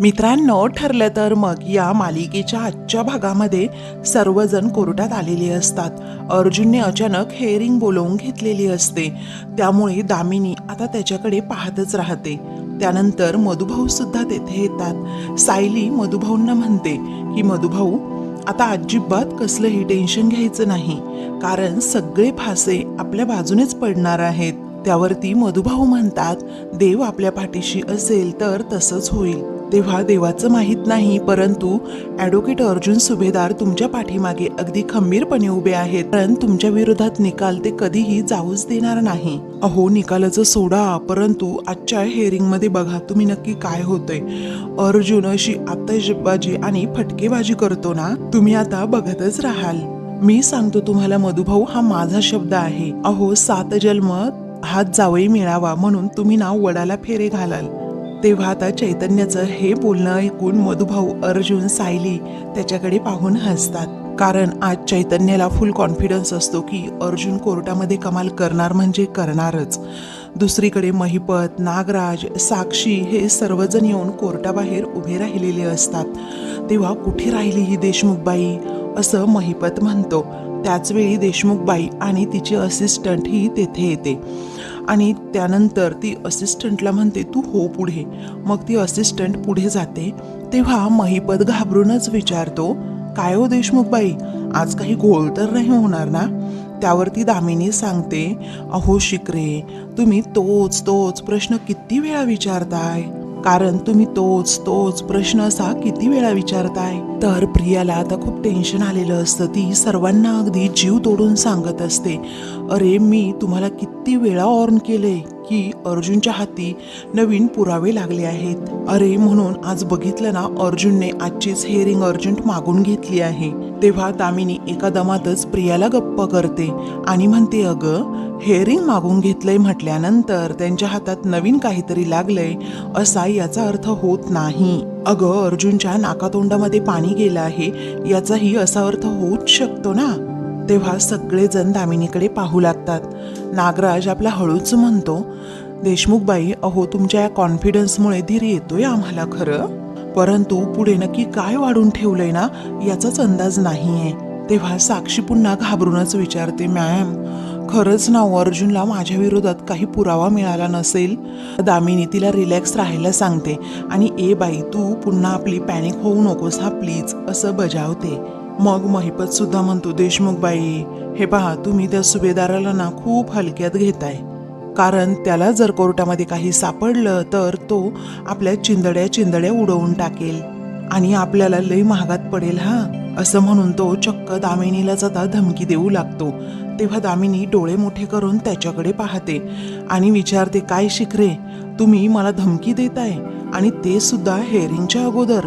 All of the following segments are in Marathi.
मित्रांनो ठरलं तर मग या मालिकेच्या आजच्या भागामध्ये सर्वजण कोर्टात आलेले असतात. अर्जुनने अचानक हेअरिंग बोलवून घेतलेली असते. त्यामुळे दामिनी आता त्याच्याकडे पाहतच राहते. त्यानंतर मधुभाऊ सुद्धा तेथे येतात. सायली मधुभाऊंना म्हणते की मधुभाऊ आता अजिबात कसलंही टेन्शन घ्यायचं नाही. कारण सगळे फासे आपल्या बाजूनेच पडणार आहेत. त्यावरती मधुभाऊ म्हणतात देव आपल्या पाठीशी असेल तर तसंच होईल. तेव्हा देवाचं माहीत नाही परंतु ॲडव्होकेट अर्जुन सुभेदार तुमच्या पाठीमागे अगदी खंबीरपणे उभे आहेत. कारण तुमच्या विरोधात निकाल ते कधीही जाऊच देणार नाही. अहो निकालाचं सोडा परंतु आजच्या हेअरिंगमध्ये बघा तुम्ही नक्की काय होतंय? अर्जुन अशी आतषबाजी आणि फटकेबाजी करतो ना? तुम्ही आता बघतच राहाल. मी सांगतो तुम्हाला मधुभाऊ हा माझा शब्द आहे. अहो सात जन्म हात जावई मिळावा म्हणून तुम्ही ना वडाला फेरे घालाल. तेव्हा आता चैतन्याचं हे बोलणं ऐकून मधुभाऊ अर्जुन सायली त्याच्याकडे पाहून हसतात. कारण आज चैतन्याला फुल कॉन्फिडन्स असतो की अर्जुन कोर्टामध्ये कमाल करणार म्हणजे करणारच. दुसरीकडे महिपत नागराज साक्षी हे सर्वजण येऊन कोर्टाबाहेर उभे राहिलेले असतात. तेव्हा कुठे राहिली ही देशमुखबाई? असं महिपत म्हणतो. त्याचवेळी देशमुखबाई आणि तिची असिस्टंट ही तेथे येते. आणि त्यानंतर ती असिस्टंटला म्हणते तू हो पुढे. मग ती असिस्टंट पुढे जाते. तेव्हा महिपत घाबरूनच विचारतो काय हो देशमुखबाई आज काही घोळ तर नाही होणार ना? त्यावरती दामिनी सांगते अहो शिकरे तुम्ही तोच तोच प्रश्न किती वेळा विचारताय? कारण तुम्ही तोच तोच प्रश्न असा किती वेळा विचारताय? तर प्रियाला आता खूप टेन्शन आलेलं असतं. ती सर्वांना अगदी जीव तोडून सांगत असते. अरे मी तुम्हाला किती वेळा ऑर्न केले की अर्जुनच्या हाती नवीन पुरावे लागले आहेत. अरे म्हणून आज बघितलं ना अर्जुनने आजचीच हेअरिंग अर्जंट मागून घेतली आहे. तेव्हा दामिनी एका दमातच प्रियाला गप्प करते आणि म्हणते अगं हेअरिंग मागून घेतलंय म्हटल्यानंतर त्यांच्या हातात नवीन काहीतरी लागलंय. असा याचा अर्थ होत नाही. अगं अर्जुनच्या नाकातोंडामध्ये पाणी गेलं आहे. याचाही असा अर्थ होऊच शकतो ना? तेव्हा सगळेजण दामिनीकडे पाहू लागतात. नागराज आपला हळूच म्हणतो देशमुखबाई अहो तुमच्या या कॉन्फिडन्समुळे धीर येतोय आम्हाला खरं? परंतु पुढे नक्की काय वाढून ठेवलंय ना याचाच अंदाज नाहीये. तेव्हा साक्षी पुन्हा घाबरूनच विचारते मॅम खरंच ना हो, अर्जुनला माझ्या विरोधात काही पुरावा मिळाला नसेल? दामिनी तिला रिलॅक्स राहायला सांगते आणि ए बाई तू पुन्हा आपली पॅनिक होऊ नकोस हा प्लीज असं बजावते. मग महिपत सुद्धा म्हणतो देशमुख बाई हे पहा तुम्ही त्या सुभेदाराला ना खूप हलक्यात घेताय. कारण त्याला जर कोर्टामध्ये काही सापडलं तर तो आपल्या चिंदड्या चिंदड्या उडवून टाकेल. आणि आपल्याला लई महागात पडेल हा? असं म्हणून तो चक्क दामिनीला जाता धमकी देऊ लागतो. तेव्हा दामिनी डोळे मोठे करून त्याच्याकडे पाहते आणि विचारते काय शिखरे तुम्ही मला धमकी देताय? आणि ते सुद्धा हेअरिंगच्या अगोदर.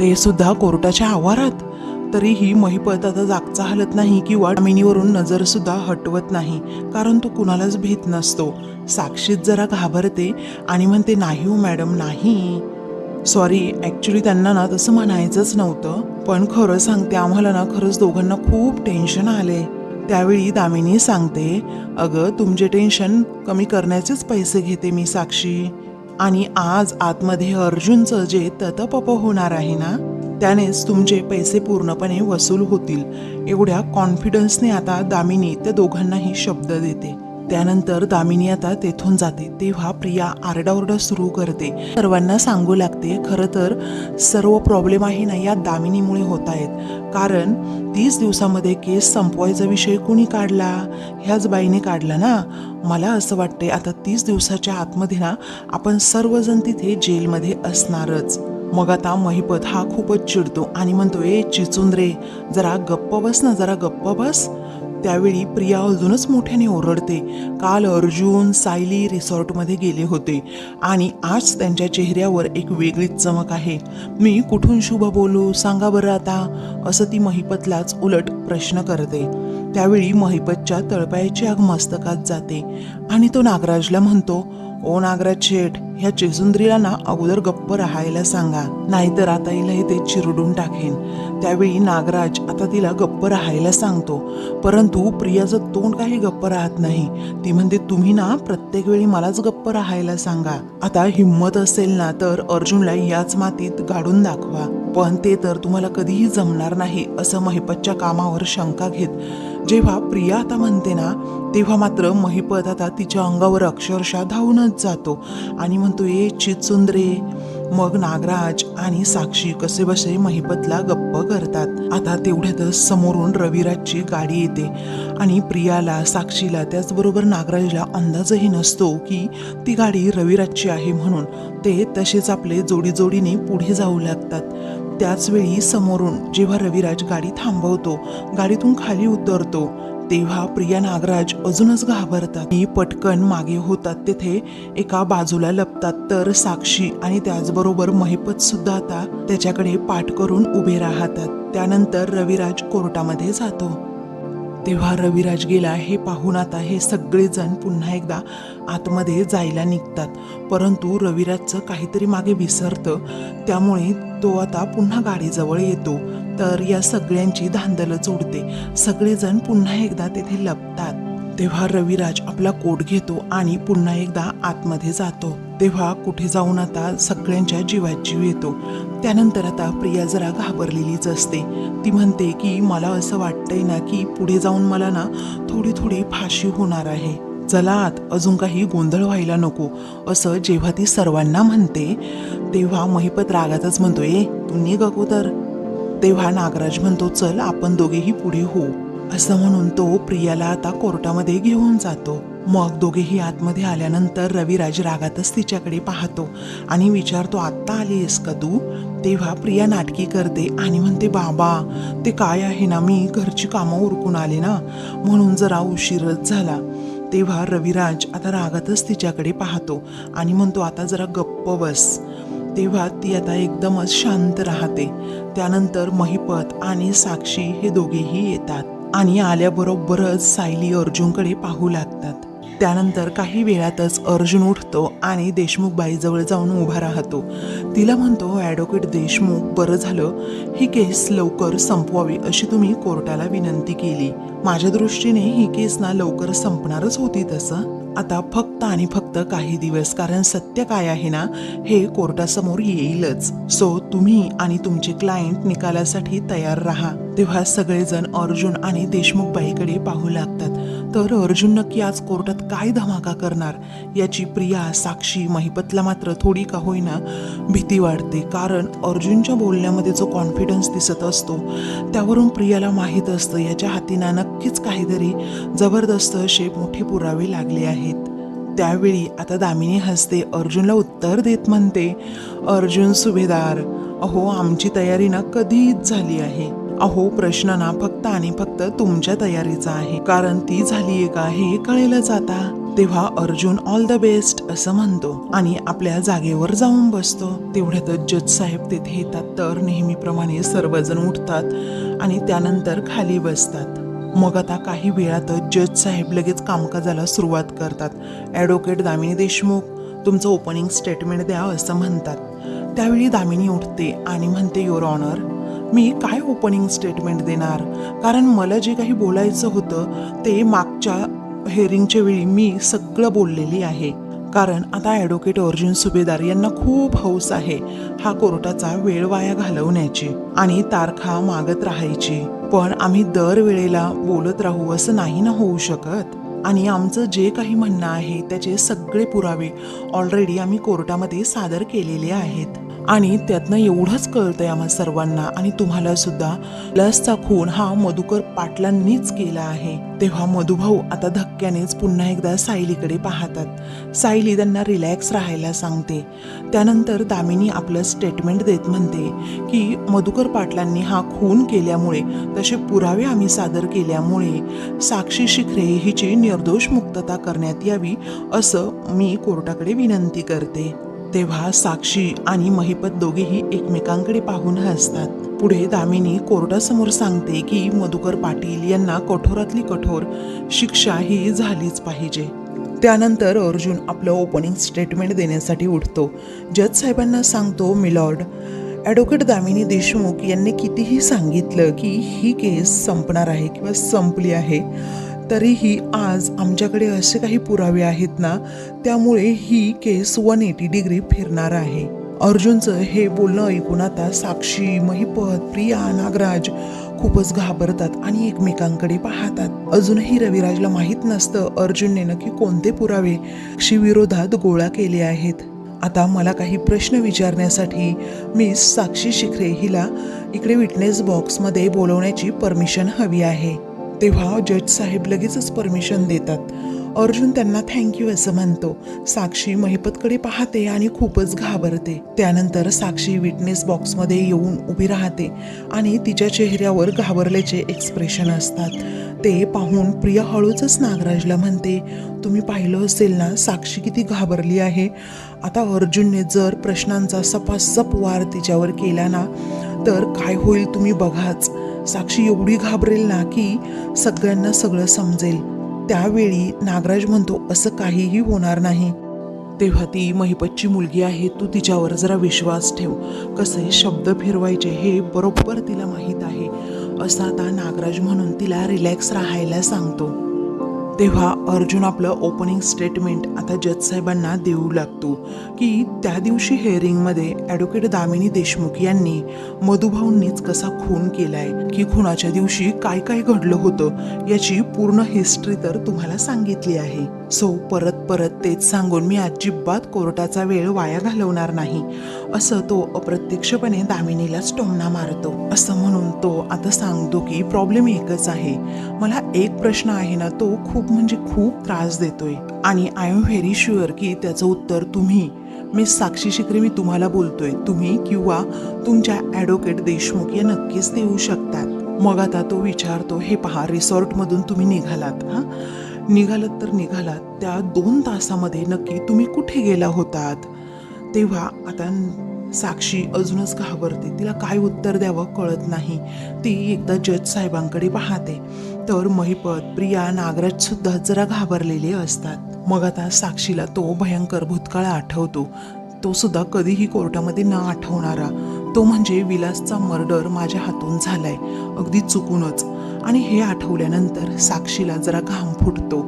ते सुद्धा कोर्टाच्या आवारात? तरीही महिपत आता जागचा हलत नाही किंवा दामिनीवरून नजर सुद्धा हटवत नाही कारण तो कुणालाच भीत नसतो. साक्षीत जरा घाबरते आणि म्हणते नाही हो मॅडम नाही. सॉरी ॲक्च्युली त्यांना ना तसं म्हणायचंच नव्हतं पण खरं सांगते आम्हाला ना खरंच दोघांना खूप टेन्शन आले त्यावेळी दामिनी सांगते अगं तुमचे टेन्शन कमी करण्याचेच पैसे घेते मी साक्षी. आणि आज आतमध्ये अर्जुनचं जे ततपप होणार आहे ना त्यानेच तुमचे पैसे पूर्णपणे वसूल होतील. एवढ्या कॉन्फिडन्सने आता दामिनी त्या दोघांनाही शब्द देते. त्यानंतर दामिनी आता तेथून जाते. तेव्हा प्रिया आरडाओरडा सुरू करते. सर्वांना सांगू लागते खरं तर सर्व प्रॉब्लेम आहे ना या दामिनीमुळे होत आहेत. कारण तीस दिवसामध्ये केस संपवायचा विषय कुणी काढला? ह्याच बाईने काढला ना? मला असं वाटते आता तीस दिवसाच्या आतमध्ये ना आपण सर्वजण तिथे जेलमध्ये असणारच. मग आता महिपत हा खूपच चिडतो आणि म्हणतो ए चिचुंद्रे जरा गप्प बस ना जरा गप्प बस. त्यावेळी प्रिया अजूनच मोठ्याने ओरडते. काल अर्जुन सायली रिसॉर्टमध्ये गेले होते आणि आज त्यांच्या चेहऱ्यावर एक वेगळीच चमक आहे. मी कुठून शुभ बोलू? सांगा बरं आता. असं ती महिपतलाच उलट प्रश्न करते. त्यावेळी महिपतच्या तळपायाची आग मस्तकात जाते आणि तो नागराजला म्हणतो ओ नागराज शेठ ह्या चेजुंद्रीला ना अगोदर गप्प राहायला सांगा. नाहीतर आता हिला इथे चिरडून टाकेन. त्यावेळी नागराज आता तिला गप्प राहायला सांगतो. परंतु प्रियाचं तोंड काही गप्प राहत नाही. ती म्हणते तुम्ही ना प्रत्येक वेळी मलाच गप्प राहायला सांगा. आता हिंमत असेल ना तर अर्जुनला याच मातीत गाडून दाखवा. पण ते तर तुम्हाला कधीही जमणार नाही असं महिपतच्या कामावर शंका घेत. जेव्हा प्रिया आता म्हणते ना तेव्हा मात्र महिपत आता तिच्या अंगावर अक्षरशः धावूनच जातो. आणि म्हणतो ए चितसुंदरे मग नागराज आणि साक्षी कसे बसे महिपतला गप्प करतात. आता तेवढ्यातच समोरून रविराजची गाडी येते. आणि प्रियाला साक्षीला त्याचबरोबर नागराजला अंदाजही नसतो की ती गाडी रविराजची आहे म्हणून. ते तसेच आपले जोडी जोडीने पुढे जाऊ लागतात. त्याचवेळी समोरून जेव्हा रविराज गाडी थांबवतो गाडीतून खाली उतरतो तेव्हा प्रिया नागराज अजूनच घाबरतात. आणि पटकन मागे होतात. तेथे एका बाजूला लपतात. तर साक्षी आणि त्याचबरोबर महिपत सुद्धा आता त्याच्याकडे पाठ करून उभे राहतात. त्यानंतर रविराज कोर्टामध्ये जातो. तेव्हा रविराज गेला. हे पाहून आता हे सगळेजण पुन्हा एकदा आतमध्ये जायला निघतात. परंतु रविराजचं काहीतरी मागे विसरतं. त्यामुळे तो आता पुन्हा गाडीजवळ येतो. तर या सगळ्यांची धांदलच उडते सगळेजण पुन्हा एकदा तेथे लपतात. तेव्हा रविराज आपला कोट घेतो आणि पुन्हा एकदा आतमध्ये जातो. तेव्हा कुठे जाऊन आता सगळ्यांच्या जीवात जीव येतो. त्यानंतर आता प्रिया जरा घाबरलेलीच असते. ती म्हणते की मला असं वाटतंय ना की पुढे जाऊन मला ना थोडी थोडी फाशी होणार आहे. चला आत अजून काही गोंधळ व्हायला नको. असं जेव्हा ती सर्वांना म्हणते तेव्हा महिपत रागातच म्हणतो ए तू निघ अगोदर. तेव्हा नागराज म्हणतो चल आपण दोघेही पुढे होऊ. असं म्हणून तो प्रियाला आता कोर्टामध्ये घेऊन जातो. मग दोघेही आतमध्ये आल्यानंतर रविराज रागातच तिच्याकडे पाहतो आणि विचारतो आत्ता आलीस का तू? तेव्हा प्रिया नाटकी करते आणि म्हणते बाबा ते काय आहे ना मी घरची कामं उरकून आले ना म्हणून जरा उशीरच झाला. तेव्हा रविराज आता रागातच तिच्याकडे पाहतो आणि म्हणतो आता जरा गप्प बस. तेव्हा ती आता एकदमच शांत राहते. त्यानंतर महिपत आणि साक्षी हे दोघेही येतात आणि आल्याबरोबरच सायली अर्जुनकडे पाहू लागतात. त्यानंतर काही वेळातच अर्जुन उठतो आणि देशमुख बाईजवळ जाऊन उभा राहतो. तिला म्हणतो ॲडव्होकेट देशमुख बरं झालं. ही केस लवकर संपवावी अशी तुम्ही कोर्टाला विनंती केली. माझ्या दृष्टीने ही केस ना लवकर संपणारच होती तसं. आता फक्त आणि फक्त काही दिवस कारण सत्य काय आहे ना हे कोर्टासमोर येईलच. सो तुम्ही आणि तुमचे क्लायंट निकालासाठी तयार राहा. तेव्हा सगळेजण अर्जुन आणि देशमुख बाईकडे पाहू लागतात. तर अर्जुन नक्की आज कोर्टात काय धमाका करणार? याची प्रिया साक्षी महिपतला मात्र थोडी का होईना भीती वाटते कारण अर्जुनच्या बोलण्यामध्ये जो कॉन्फिडन्स दिसत असतो त्यावरून प्रियाला माहीत असतं. याच्या हातीना नक्कीच काहीतरी जबरदस्त असे मोठे पुरावे लागले आहेत. त्यावेळी आता दामिनी हसते अर्जुनला उत्तर देत म्हणते अर्जुन सुभेदार अहो आमची तयारी ना कधीच झाली आहे. अहो प्रश्न ना फक्त आणि फक्त तुमच्या तयारीचा आहे. कारण ती झालीये का हे कळेलच आता. तेव्हा अर्जुन ऑल द बेस्ट असं म्हणतो आणि आपल्या जागेवर जाऊन बसतो. तेवढ्यातच जज साहेब तेथे येतात तर नेहमीप्रमाणे सर्वजण उठतात आणि त्यानंतर खाली बसतात. मग आता काही वेळातच जज साहेब लगेच कामकाजाला सुरुवात करतात. ॲडव्होकेट दामिनी देशमुख तुमचं ओपनिंग स्टेटमेंट द्या असं म्हणतात. त्यावेळी दामिनी उठते आणि म्हणते युअर ऑनर मी काय ओपनिंग स्टेटमेंट देणार? कारण मला जे काही बोलायचं होतं ते मागच्या हेअरिंगच्या वेळी मी सगळं बोललेली आहे. कारण आता ॲडव्होकेट अर्जुन सुभेदार यांना खूप हौस आहे हा कोर्टाचा वेळ वाया घालवण्याची आणि तारखा मागत राहायची. पण आम्ही दरवेळेला बोलत राहू असं नाही ना होऊ शकत? आणि आमचं जे काही म्हणणं आहे त्याचे सगळे पुरावे ऑलरेडी आम्ही कोर्टामध्ये सादर केलेले आहेत. आणि त्यातनं एवढंच कळतंय आम्हा सर्वांना. आणि तुम्हाला सुद्धा लसचा खून हा मधुकर पाटलांनीच केला आहे. तेव्हा मधुभाऊ आता धक्क्यानेच पुन्हा एकदा सायलीकडे पाहतात. सायली त्यांना रिलॅक्स राहायला सांगते. त्यानंतर दामिनी आपलं स्टेटमेंट देत म्हणते की मधुकर पाटलांनी हा खून केल्यामुळे तसे पुरावे आम्ही सादर केल्यामुळे साक्षी शिखरे हिची निर्दोष मुक्तता करण्यात यावी असं मी कोर्टाकडे विनंती करते. तेव्हा साक्षी आणि महिपत दोघेही एकमेकांकडे पाहून हसतात. पुढे दामिनी कोर्टासमोर सांगते की मधुकर पाटील यांना कठोरातली कठोर शिक्षा ही झालीच पाहिजे. त्यानंतर अर्जुन आपलं ओपनिंग स्टेटमेंट देण्यासाठी उठतो. जज साहेबांना सांगतो मिलॉर्ड ॲडव्होकेट दामिनी देशमुख यांनी कितीही सांगितलं की ही केस संपणार आहे किंवा संपली आहे तरीही आज आमच्याकडे असे काही पुरावे आहेत ना त्यामुळे ही केस वन एटी डिग्री फिरणार आहे. अर्जुनचं हे बोलणं ऐकून आता साक्षी महिपत प्रिया नागराज खूपच घाबरतात आणि एकमेकांकडे पाहतात. अजूनही रविराजला माहीत नसतं अर्जुनने नक्की कोणते पुरावे शिविरोधात विरोधात गोळा केले आहेत. आता मला काही प्रश्न विचारण्यासाठी मी साक्षी शिखरे हिला इकडे विटनेस बॉक्समध्ये बोलवण्याची परमिशन हवी आहे. तेव्हा जज साहेब लगेचच परमिशन देतात. अर्जुन त्यांना थँक्यू असं म्हणतो. साक्षी महिपतकडे पाहते आणि खूपच घाबरते. त्यानंतर साक्षी विटनेस बॉक्समध्ये येऊन उभी राहते आणि तिच्या चेहऱ्यावर घाबरल्याचे एक्सप्रेशन असतात. ते पाहून प्रिया हळूचच नागराजला म्हणते तुम्ही पाहिलं असेल ना साक्षी किती घाबरली आहे. आता अर्जुनने जर प्रश्नांचा सपासप वार तिच्यावर केला ना तर काय होईल तुम्ही बघाच. साक्षी एवढी घाबरेल ना की सगळ्यांना सगळं समजेल. त्यावेळी नागराज म्हणतो असं काहीही होणार नाही. तेव्हा ती महिपतची मुलगी आहे तू तिच्यावर जरा विश्वास ठेव. कसे शब्द फिरवायचे हे बरोबर तिला माहीत आहे. असं आता नागराज म्हणून तिला रिलॅक्स राहायला सांगतो. तेव्हा अर्जुन आपलं ओपनिंग स्टेटमेंट आता जज साहेबांना देऊ लागतो की त्या दिवशी हेअरिंगमध्ये ॲडव्होकेट दामिनी देशमुख यांनी मधुभाऊंनीच कसा खून केलाय की खुनाच्या दिवशी काय काय घडलं होतं याची पूर्ण हिस्ट्री तर तुम्हाला सांगितली आहे. सो परत परत तेच सांगून मी अजिबात कोर्टाचा वेळ वाया घालवणार नाही. असं तो अप्रत्यक्षपणे दामिनीलाच टोमणा मारतो. असं म्हणून तो आता सांगतो की प्रॉब्लेम एकच आहे. मला एक प्रश्न आहे ना तो खूप म्हणजे खूप त्रास देतोय. आणि आय एम व्हेरी शुअर की त्याचं उत्तर तुम्ही मी साक्षी शिकरे मी तुम्हाला बोलतोय. तुम्ही किंवा तुमच्या ॲडव्होकेट देशमुख या नक्कीच देऊ शकतात. मग आता तो विचारतो हे पहा रिसॉर्टमधून तुम्ही निघालात हां? निघालात तर निघालात त्या दोन तासामध्ये नक्की तुम्ही कुठे गेला होतात? तेव्हा आता साक्षी अजूनच घाबरते. तिला काय उत्तर द्यावं कळत नाही. ती एकदा जज साहेबांकडे पाहते. तर महिपत प्रिया नागराज सुद्धा जरा घाबरलेले असतात. मग आता साक्षीला तो भयंकर भूतकाळ आठवतो. तो सुद्धा कधीही कोर्टामध्ये न आठवणारा. तो म्हणजे विलासचा मर्डर माझ्या हातून झालाय. अगदी चुकूनच. आणि हे आठवल्यानंतर साक्षीला जरा घाम फुटतो.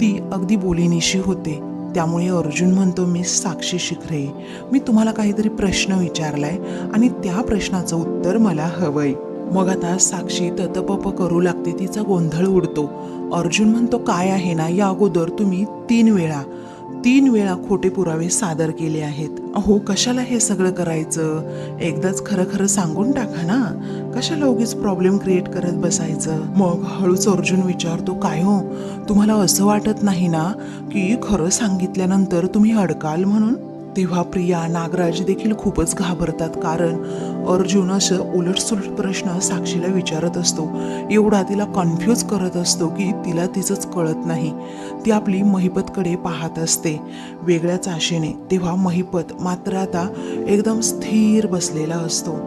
ती अगदी बोलीनिशी होते. त्यामुळे अर्जुन म्हणतो मी साक्षी शिखरे मी तुम्हाला काहीतरी प्रश्न विचारलाय आणि त्या प्रश्नाचं उत्तर मला हवंय. मग आता साक्षी ततपप करू लागते तिचा गोंधळ उडतो. अर्जुन म्हणतो काय आहे ना या अगोदर तुम्ही तीन वेळा तीन वेळा खोटे पुरावे सादर केले आहेत. अहो कशाला हे सगळं करायचं? एकदाच खरं खरं सांगून टाका ना. कशाला उगीच प्रॉब्लेम क्रिएट करत बसायचं? मग हळूच अर्जुन विचारतो काय हो? तुम्हाला असं वाटत नाही ना की खरं सांगितल्यानंतर तुम्ही अडकाल म्हणून? तेव्हा प्रिया नागराज देखील खूपच घाबरतात कारण अर्जुन असं उलटसुलट प्रश्न साक्षीला विचारत असतो. एवढा तिला कन्फ्यूज करत असतो की तिला तिचंच कळत नाही. ती आपली महिपतकडे पाहत असते. वेगळ्याच आशेने तेव्हा महिपत मात्र आता एकदम स्थिर बसलेला असतो.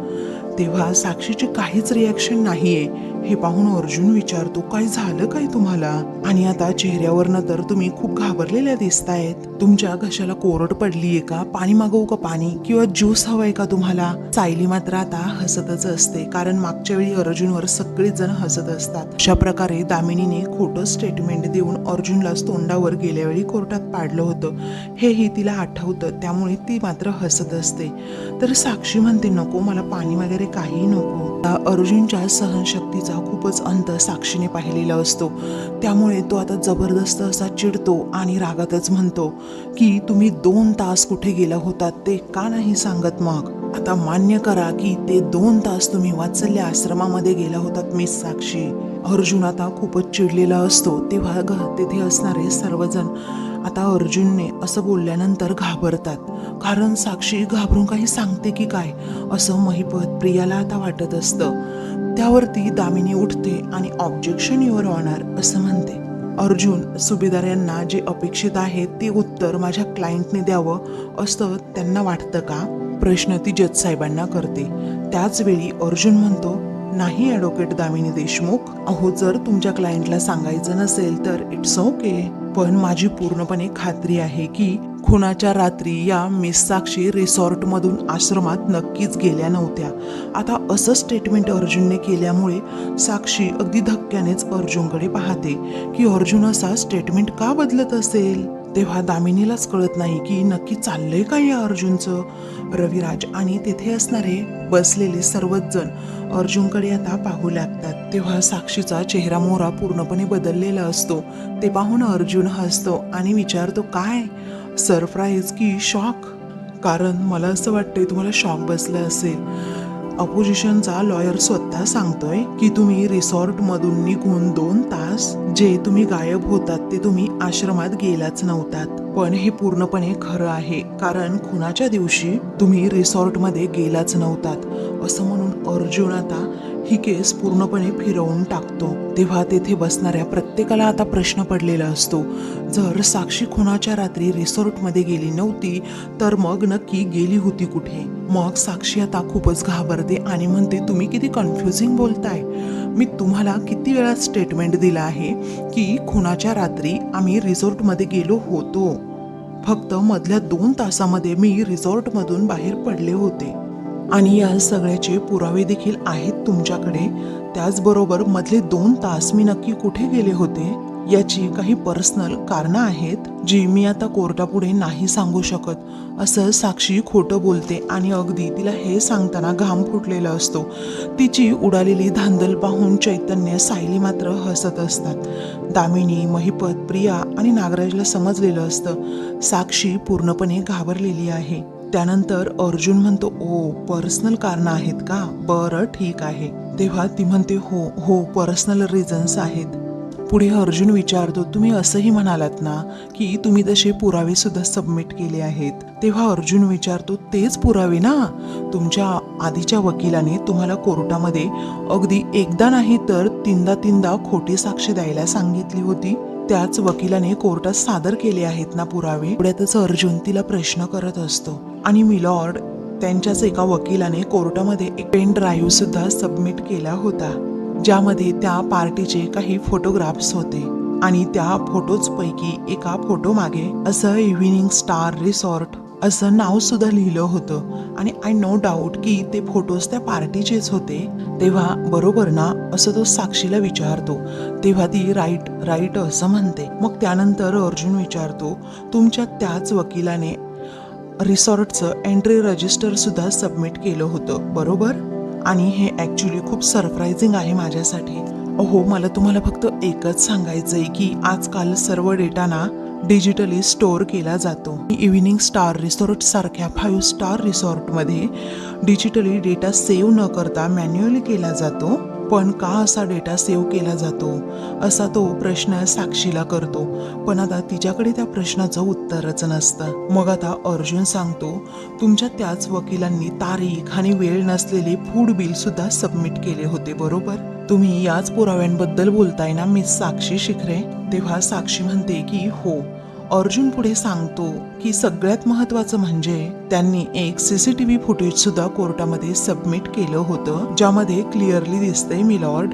तेव्हा साक्षीची काहीच रिॲक्शन नाहीये. हे पाहून अर्जुन विचारतो काय झालं काय तुम्हाला? आणि आता चेहऱ्यावरनं तर तुम्ही खूप घाबरलेल्या दिसतायत. तुमच्या घशाला कोरड पडलीये का? पाणी मागवू का पाणी? किंवा ज्यूस हवंय का तुम्हाला? सायली मात्र आता हसतच असते कारण मागच्या वेळी अर्जुनवर सगळेच जण हसत असतात. अशा प्रकारे दामिनीने खोटं स्टेटमेंट देऊन अर्जुनलाच तोंडावर गेल्या वेळी कोर्टात पाडलं होतं. हेही तिला आठवतं त्यामुळे ती मात्र हसत असते. तर साक्षी म्हणते नको मला पाणी वगैरे काही नको. आता अर्जुनच्या तिचा खूपच अंत साक्षीने पाहिलेला असतो. त्यामुळे तो आता जबरदस्त असा चिडतो आणि रागातच म्हणतो की तुम्ही दोन तास कुठे गेला होतात ते का नाही सांगत मग? आता मान्य करा की ते दोन तास तुम्ही वात्सल्य आश्रमामध्ये गेला होतात मिस साक्षी. अर्जुन आता खूपच चिडलेला असतो तेव्हा ग तेथे असणारे सर्वजण आता अर्जुनने असं बोलल्यानंतर घाबरतात. कारण साक्षी घाबरून काही सांगते की काय? असं महिपत प्रियाला आता वाटत असतं. त्यावरती दामिनी उठते आणि ऑब्जेक्शन युअर ऑनर असं म्हणते. अर्जुन सुभेदार यांना जे अपेक्षित आहे ते उत्तर माझ्या क्लायंटने द्यावं असं त्यांना वाटतं का? प्रश्न ती जज साहेबांना करते. त्याचवेळी अर्जुन म्हणतो नाही ॲडव्होकेट दामिनी देशमुख. अहो जर तुमच्या क्लायंटला सांगायचं नसेल तर इट्स ओके पण माझी पूर्णपणे खात्री आहे की खुनाच्या रात्री या मिस साक्षी रिसॉर्टमधून आश्रमात नक्कीच गेल्या नव्हत्या. आता असं स्टेटमेंट अर्जुनने केल्यामुळे साक्षी अगदी धक्क्यानेच अर्जुनकडे पाहते की अर्जुन असा स्टेटमेंट का बदलत असेल? तेव्हा दामिनीलाच कळत नाही की नक्की चाललंय काय या अर्जुनचं? रविराज आणि तेथे असणारे बसलेले सर्वच जण अर्जुनकडे आता पाहू लागतात. तेव्हा साक्षीचा चेहरा मोहरा पूर्णपणे बदललेला असतो. ते पाहून अर्जुन हसतो आणि विचारतो काय? सरप्राईज की शॉक? कारण मला असं वाटतंय तुम्हाला शॉक बसला असेल. अपोजिशनचा लॉयर स्वतः सांगतोय की तुम्ही रिसॉर्ट मधून निघून दोन तास जे तुम्ही गायब होतात ते तुम्ही आश्रमात गेलाच नव्हतात. पण हे पूर्णपणे खरं आहे. कारण खुनाच्या दिवशी तुम्ही रिसॉर्टमध्ये गेलाच नव्हतात. असं म्हणून अर्जुन आता ही केस पूर्णपणे फिरवून टाकतो. तेव्हा तेथे बसणाऱ्या प्रत्येकाला आता प्रश्न पडलेला असतो. जर साक्षी खुनाच्या रात्री रिसॉर्टमध्ये गेली नव्हती तर मग नक्की गेली होती कुठे? मग साक्षी आता खूपच घाबरते आणि म्हणते तुम्ही किती कन्फ्युजिंग बोलताय. मी तुम्हाला किती वेळा स्टेटमेंट दिला आहे की खुनाच्या रात्री आम्ही रिसॉर्टमध्ये गेलो होतो. फक्त मधल्या दोन तासामध्ये मी रिसॉर्टमधून बाहेर पडले होते. आणि या सगळ्याचे पुरावे देखील आहेत तुमच्याकडे. त्याचबरोबर मधले दोन तास मी नक्की कुठे गेले होते याची काही पर्सनल कारणं आहेत जी मी आता कोर्टापुढे नाही सांगू शकत. असं साक्षी खोटं बोलते आणि अगदी तिला हे सांगताना घाम फुटलेला असतो. तिची उडालेली धांदल पाहून चैतन्य सायली मात्र हसत असतात. दामिनी महिपत प्रिया आणि नागराजला समजलेलं असतं. साक्षी पूर्णपणे घाबरलेली आहे. त्यानंतर अर्जुन म्हणतो ओ पर्सनल कारण आहेत का? बरं ठीक आहे. तेव्हा ती म्हणते हो हो पर्सनल रिझन्स आहेत. पुढे अर्जुन विचारतो तुम्ही असंही म्हणालात ना की तुम्ही तसे पुरावे सुद्धा सबमिट केले आहेत? तेव्हा अर्जुन विचारतो तेच पुरावे ना? तुमच्या आधीच्या वकिलाने तुम्हाला कोर्टामध्ये अगदी एकदा नाही तर तीनदा तीनदा खोटी साक्ष द्यायला सांगितली होती. त्याच वकिलाने कोर्टात सादर केले आहेत ना पुरावे? पुढ्यातच अर्जुन तिला प्रश्न करत असतो आणि मिलॉर्ड त्यांच्याच एका वकिलाने कोर्टामध्ये एक पेन ड्राईव्ह सुद्धा सबमिट केला होता ज्यामध्ये त्या पार्टीचे काही फोटोग्राफ्स होते आणि त्या फोटोज पैकी एका फोटो मागे असं इव्हिनिंग स्टार रिसॉर्ट असं नाव सुद्धा लिहिलं होतं. आणि आय नो डाऊट की ते फोटोज त्या पार्टीचेच होते. तेव्हा बरोबर ना असं तो साक्षीला विचारतो. तेव्हा ती राईट राईट असं म्हणते. मग त्यानंतर अर्जुन विचारतो तुमच्या त्याच वकिलाने रिसॉर्टचं एंट्री रजिस्टरसुद्धा सबमिट केलं होतं. बरोबर? आणि हे ॲक्च्युली खूप सरप्रायझिंग आहे माझ्यासाठी. अहो मला तुम्हाला फक्त एकच सांगायचं आहे की आजकाल सर्व डेटा ना डिजिटली स्टोअर केला जातो. इव्हिनिंग स्टार रिसॉर्ट सारख्या फाईव्ह स्टार रिसॉर्टमध्ये डिजिटली डेटा सेव्ह न करता मॅन्युअली केला जातो. पण का असा डेटा सेव्ह केला जातो? असा तो प्रश्न साक्षीला करतो. पण आता तिच्याकडे त्या प्रश्नाचं उत्तरच नसतं. मग आता अर्जुन सांगतो तुमच्या त्याच वकिलांनी तारीख आणि वेळ नसलेले फूड बिल सुद्धा सबमिट केले होते बरोबर? तुम्ही याच पुराव्यांबद्दल बोलताय ना मिस साक्षी शिखरे? तेव्हा साक्षी म्हणते की हो. अर्जुन पुढे सांगतो की सगळ्यात महत्वाचं म्हणजे त्यांनी एक सीसीटीव्ही फुटेज सुद्धा कोर्टामध्ये सबमिट केलं होतं ज्यामध्ये क्लिअरली दिसतंय मिलॉर्ड.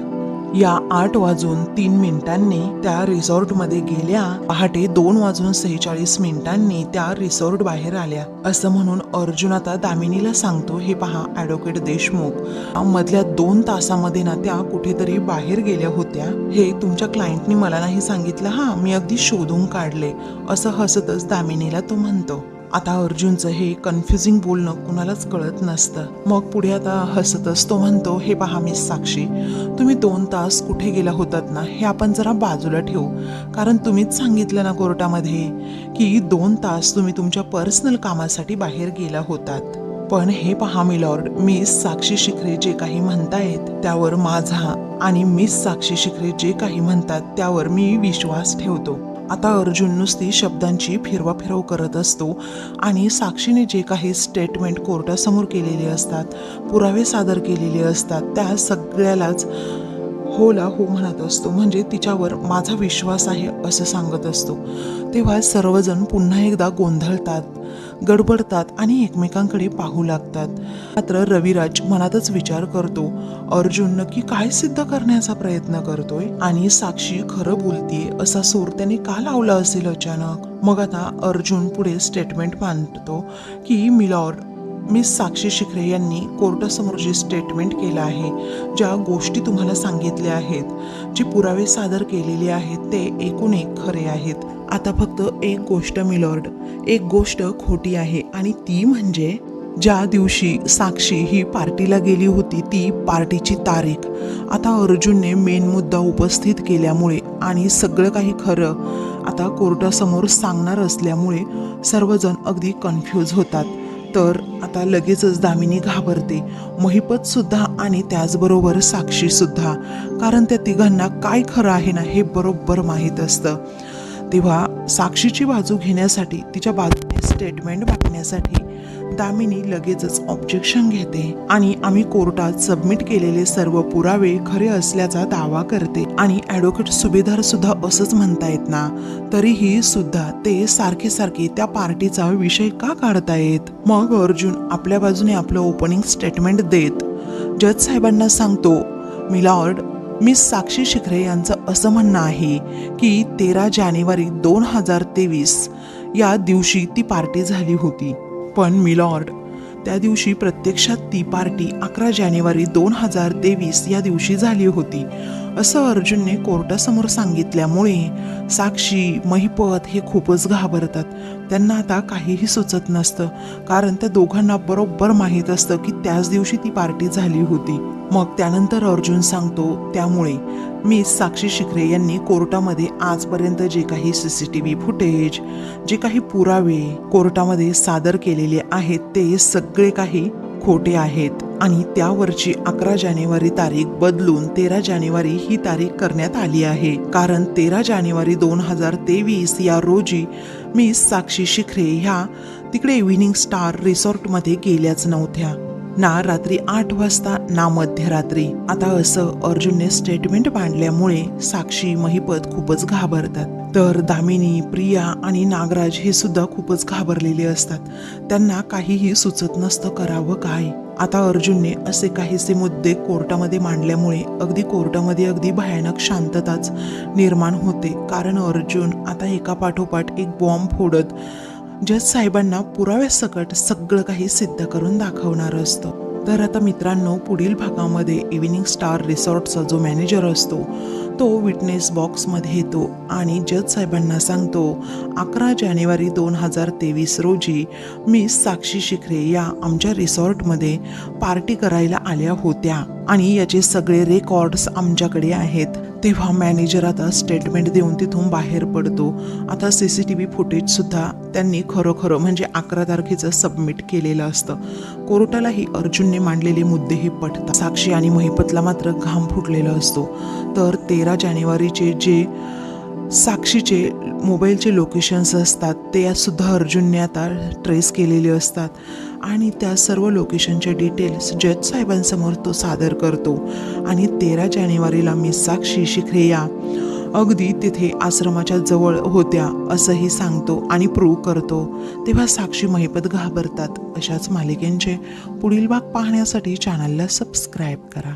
या आठ वाजून तीन मिनिटांनी त्या रिसॉर्टमध्ये गेल्या. पहाटे दोन वाजून सेहेचाळीस मिनिटांनी त्या रिसॉर्ट बाहेर आल्या. असं म्हणून अर्जुन आता दामिनीला सांगतो हे पहा ॲडव्होकेट देशमुख मधल्या दोन तासामध्ये ना त्या कुठेतरी बाहेर गेल्या होत्या. हे तुमच्या क्लायंटनी मला नाही सांगितलं हा मी अगदी शोधून काढले असं हसतच दामिनीला तो म्हणतो. आता अर्जुनचं हे कन्फ्युजिंग बोलणं कुणालाच कळत नसतं. मग पुढे आता हसतच तो म्हणतो हे पहा मिस साक्षी तुम्ही दोन तास कुठे गेला होतात ना हे आपण जरा बाजूला ठेवू. कारण तुम्हीच सांगितलं ना कोर्टामध्ये की दोन तास तुम्ही तुमच्या पर्सनल कामासाठी बाहेर गेला होतात. पण हे पहा मिलॉर्ड मिस साक्षी शिखरे जे काही म्हणतायत त्यावर माझा आणि मिस साक्षी शिखरे जे काही म्हणतात त्यावर मी विश्वास ठेवतो. आता अर्जुन नुसती शब्दांची फिरवाफिरव करत असतो आणि साक्षीने जे काही स्टेटमेंट कोर्टासमोर केलेले असतात पुरावे सादर केलेले असतात त्या सगळ्यालाच होला हो म्हणत असतो. म्हणजे तिच्यावर माझा विश्वास आहे असं सांगत असतो. तेव्हा सर्वजण पुन्हा एकदा गोंधळतात. गडबडतात आणि एकमेकांकडे पाहू लागतात. मात्र रविराज मनातच विचार करतो अर्जुन नक्की काय सिद्ध करण्याचा प्रयत्न करतोय? आणि साक्षी खरं बोलतीये असा सूर त्याने का लावला असेल अचानक? मग आता अर्जुन पुढे स्टेटमेंट मांडतो की मिलॉर्ड मिस साक्षी शिखरे यांनी कोर्टासमोर जे स्टेटमेंट केलं आहे ज्या गोष्टी तुम्हाला सांगितल्या आहेत जे पुरावे सादर केलेले आहेत ते एकूण एक खरे आहेत. आता फक्त एक गोष्ट मिलॉर्ड एक गोष्ट खोटी आहे आणि ती म्हणजे ज्या दिवशी साक्षी ही पार्टीला गेली होती ती पार्टीची तारीख. आता अर्जुनने मेन मुद्दा उपस्थित केल्यामुळे आणि सगळं काही खरं आता कोर्टासमोर सांगणार असल्यामुळे सर्वजण अगदी कन्फ्यूज होतात. तर आता लगेचच दामिनी घाबरते. महिपत सुद्धा आणि त्याचबरोबर साक्षी सुद्धा. कारण त्या तिघांना काय खरं आहे ना हे बरोबर माहीत असतं. तेव्हा साक्षीची बाजू घेण्यासाठी तिच्या बाजूने स्टेटमेंट मागण्यासाठी दामिनी लगेचच ऑब्जेक्शन घेते आणि आम्ही कोर्टात सबमिट केलेले सर्व पुरावे खरे असल्याचा दावा करते. आणि ॲडव्होकेट सुभेदार सुद्धा असंच म्हणतायत ना? तरीही सुद्धा ते सारखे सारखे त्या पार्टीचा विषय का काढतायत मग अर्जुन आपल्या बाजूने आपलं ओपनिंग स्टेटमेंट देत जज साहेबांना सांगतो मिलॉर्ड मिस साक्षी शिखरे यांचं असं म्हणणं आहे की तेरा जानेवारी दोन हजार तेवीस या दिवशी ती पार्टी झाली होती. पण मिलॉर्ड. त्या दिवशी प्रत्यक्षात ती पार्टी अकरा जानेवारी दोन हजार तेवीस या दिवशी झाली होती. असं अर्जुनने कोर्टासमोर सांगितल्यामुळे साक्षी महिपत हे खूपच घाबरतात. त्यांना आता काहीही सुचत नसतं. कारण त्या दोघांना बरोबर माहीत असतं की त्याच दिवशी ती पार्टी झाली होती. मग त्यानंतर अर्जुन सांगतो त्यामुळे मी साक्षी शिखरे यांनी कोर्टामध्ये आजपर्यंत जे काही C C T V footage जे काही पुरावे कोर्टामध्ये सादर केलेले आहेत ते सगळे काही खोटे आहेत. आणि त्यावरची अकरा जानेवारी तारीख बदलून तेरा जानेवारी ही तारीख करण्यात आली आहे. कारण तेरा जानेवारी दोन हजार तेवीस या रोजी मी साक्षी शिखरे ह्या तिकडे इव्हिनिंग स्टार रिसॉर्टमध्ये गेल्याच नव्हत्या. ना रात्री आठ वाजता ना मध्यरात्री. आता असं अर्जुनने स्टेटमेंट मांडल्यामुळे साक्षी महिपत खूपच घाबरतात. तर दामिनी प्रिया आणि नागराज हे सुद्धा खूपच घाबरलेले असतात. त्यांना काहीही सुचत नसतं करावं काय. आता अर्जुनने असे काहीसे मुद्दे कोर्टामध्ये मांडल्यामुळे अगदी कोर्टामध्ये अगदी भयानक शांतताच निर्माण होते. कारण अर्जुन आता एका पाठोपाठ एक बॉम्ब फोडत जज साहेबांना पुराव्यासकट सगळं काही सिद्ध करून दाखवणार असतो. तर आता मित्रांनो पुढील भागामध्ये इव्हिनिंग स्टार रिसॉर्टचा जो मॅनेजर असतो तो विटनेस बॉक्समध्ये येतो आणि जज साहेबांना सांगतो अकरा जानेवारी दोन हजार तेवीस रोजी मी साक्षी शिखरे या आमच्या रिसॉर्टमध्ये पार्टी करायला आल्या होत्या आणि याचे सगळे रेकॉर्ड्स आमच्याकडे आहेत. तेव्हा मॅनेजर आता स्टेटमेंट देऊन तिथून बाहेर पडतो. आता सी सी टी व्ही फुटेजसुद्धा त्यांनी खरोखरं म्हणजे अकरा तारखेचं सबमिट केलेलं असतं. कोर्टालाही अर्जुनने मांडलेले मुद्देही पटतात. साक्षी आणि महिपतला मात्र घाम फुटलेला असतो. तर तेरा जानेवारीचे जे साक्षीचे मोबाईलचे लोकेशन्स असतात ते सुद्धा अर्जुनने आता ट्रेस केलेले असतात. आणि त्या सर्व लोकेशनचे डिटेल्स जज साहेबांसमोर तो सादर करतो. आणि तेरा जानेवारीला मी साक्षी शिखरेया. अगदी तिथे आश्रमाच्या जवळ होत्या असंही सांगतो आणि प्रूव्ह करतो. तेव्हा साक्षी महिपत घाबरतात. अशाच मालिकेंचे पुढील भाग पाहण्यासाठी चॅनलला सबस्क्राईब करा.